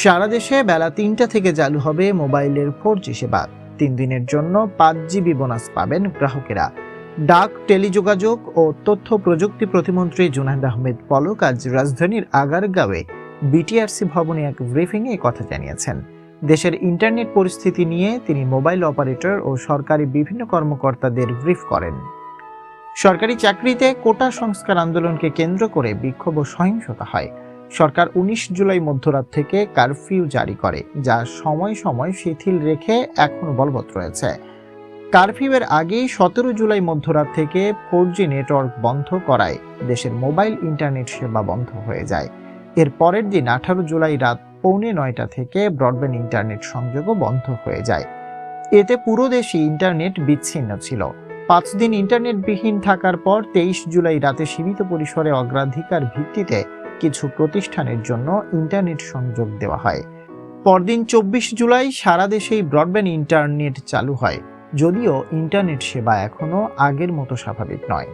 সারা দেশে বেলা তিনটা থেকে চালু হবে মোবাইলের ফোর জি সেবা। তিন দিনের জন্য পাঁচ জিবি বোনাস পাবেন গ্রাহকেরা। ডাক, টেলিযোগাযোগ ও তথ্য প্রযুক্তি প্রতিমন্ত্রী জুনায়দ আহমেদ পলক আজ রাজধানীর আগারগাঁওয়ে বিটিআরসি ভবনে এক ব্রিফিংয়ে কথা জানিয়েছেন। দেশের ইন্টারনেট পরিস্থিতি নিয়ে তিনি মোবাইল অপারেটর ও সরকারি বিভিন্ন কর্মকর্তাদের ব্রিফ করেন। সরকারি চাকরিতে কোটা সংস্কার আন্দোলনকে কেন্দ্র করে বিক্ষোভ ও সহিংসতা হয়। সরকার উনিশ জুলাই মধ্যরাত থেকে কারফিউ জারি করে, যা সময় সময় শিথিল রেখে এখনও বলবৎ রয়েছে। কারফিউয়ের আগেই সতেরো জুলাই মধ্যরাত থেকে ফোর নেটওয়ার্ক বন্ধ করায় দেশের মোবাইল ইন্টারনেট সেবা বন্ধ হয়ে যায়। এর পরের দিন আঠারো জুলাই রাত পৌনে নয়টা থেকে ব্রডব্যান্ড ইন্টারনেট সংযোগও বন্ধ হয়ে যায়। এতে পুরো দেশে ইন্টারনেট বিচ্ছিন্ন ছিল। পাঁচ দিন ইন্টারনেটবিহীন থাকার পর তেইশ জুলাই রাতে সীমিত পরিসরে অগ্রাধিকার ভিত্তিতে কিছু প্রতিষ্ঠানের জন্য ইন্টারনেট সংযোগ দেওয়া হয়। পরদিন চব্বিশ জুলাই সারা দেশেই ব্রডব্যান্ড ইন্টারনেট চালু হয়, যদিও ইন্টারনেট সেবা এখনও আগের মতো স্বাভাবিক নয়।